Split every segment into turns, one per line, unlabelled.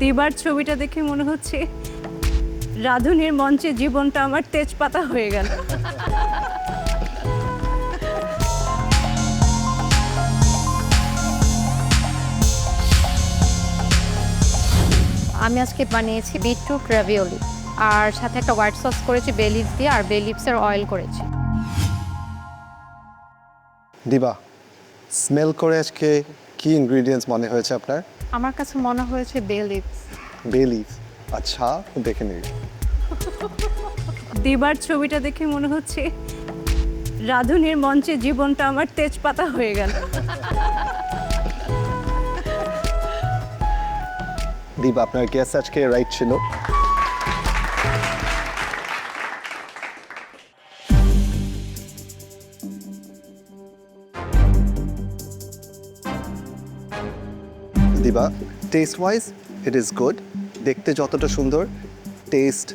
দিবার ছবিটা দেখে মনে হচ্ছে রাধুনির মঞ্চে জীবনটা আমার তেজপাতা হয়ে গেল।
আমি আজকে বানিয়েছি বিটরুট রাভিওলি আর সাথে একটা হোয়াইট সস করেছি বে লিভস দিয়ে আর বে লিভসের অয়েল করেছি।
দিবা স্মেল করে আজকে কি ইনগ্রিডিয়েন্টস মনে হয়েছে আপনার?
আমার কাছে মনে হয়েছে
বেলিভস বেলিভস আচ্ছা দেখে নিই।
দিবার ছবিটা দেখে মনে হচ্ছে রাধুনির মঞ্চে জীবনটা আমার তেজপাতা হয়ে গেল।
দীপ আপনার গ্যাস আজকে রাইট ছিল। Diba. Taste wise it is good দেখতে যতটা সুন্দর টেস্ট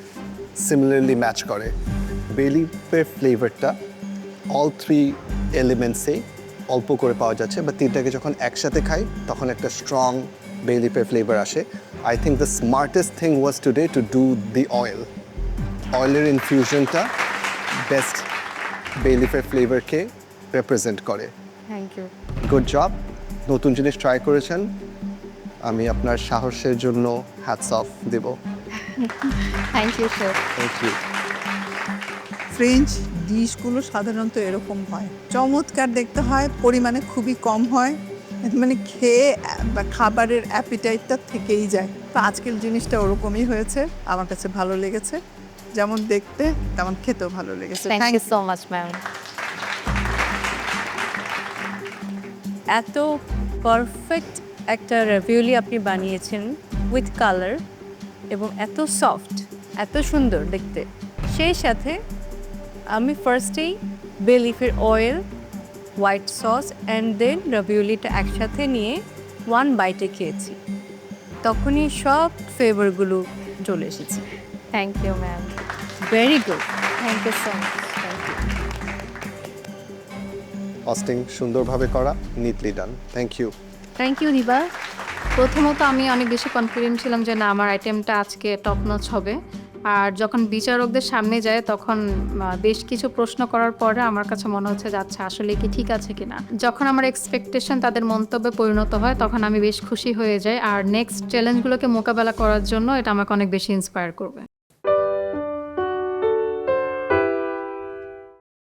সিমিলারলি ম্যাচ করে। বেলিফের ফ্লেভারটা অল থ্রি এলিমেন্টসেই অল্প করে পাওয়া যাচ্ছে বা তিনটাকে যখন একসাথে খাই তখন একটা স্ট্রং বেলিফের ফ্লেভার আসে। I think the smartest thing was today to do the oil অয়েলের ইনফিউশনটা বেস্ট বেলিফের ফ্লেভারকে রেপ্রেজেন্ট করে।
থ্যাংক ইউ
গুড জব নতুন জিনিস ট্রাই করেছেন। আমি আপনার সাহসের জন্য hats off Dev.
Thank you sir
thank you
French ডিশগুলো সাধারণত এরকম হয়। চমৎকার দেখতে হয় পরিমাণে খুবই কম হয়। মানে খেয়ে বা খাবারের অ্যাপিটাইটটা থেকেই যায়। তো আজকের জিনিসটা ওরকমই হয়েছে আমার কাছে ভালো লেগেছে। যেমন দেখতে তেমন খেতেও ভালো লেগেছে।
Thank you so much ma'am
এত পারফেক্ট একটা রেভিউলি আপনি বানিয়েছেন উইথ কালার এবং এত সফট এত সুন্দর দেখতে। সেই সাথে আমি ফার্স্টেই বেলিফের oil white sauce and then রাভিউলিটা একসাথে নিয়ে ওয়ান বাইটে খেয়েছি। তখনই সব ফ্লেভারগুলো চলে এসেছে।
Thank you ma'am
very good
thank you so much
অস্টিং সুন্দরভাবে করা neatly done thank you
thank you Diba প্রথমত আমি অনেক বেশি কনফিডেন্ট ছিলাম যে না, আমার আইটেমটা আজকে টপ নচ হবে। আর যখন বিচারকদের সামনে যায়, তখন বেশ কিছু প্রশ্ন করার পরে আমার কাছে মনে হচ্ছে যে আচ্ছা আসলে কি ঠিক আছে কিনা। যখন আমার এক্সপেকটেশন তাদের মন্তব্যে পরিণত হয়, তখন আমি বেশ খুশি হয়ে যাই। আর নেক্সট চ্যালেঞ্জগুলোকে মোকাবেলা করার জন্য এটা আমাকে অনেক বেশি ইন্সপায়ার করবে।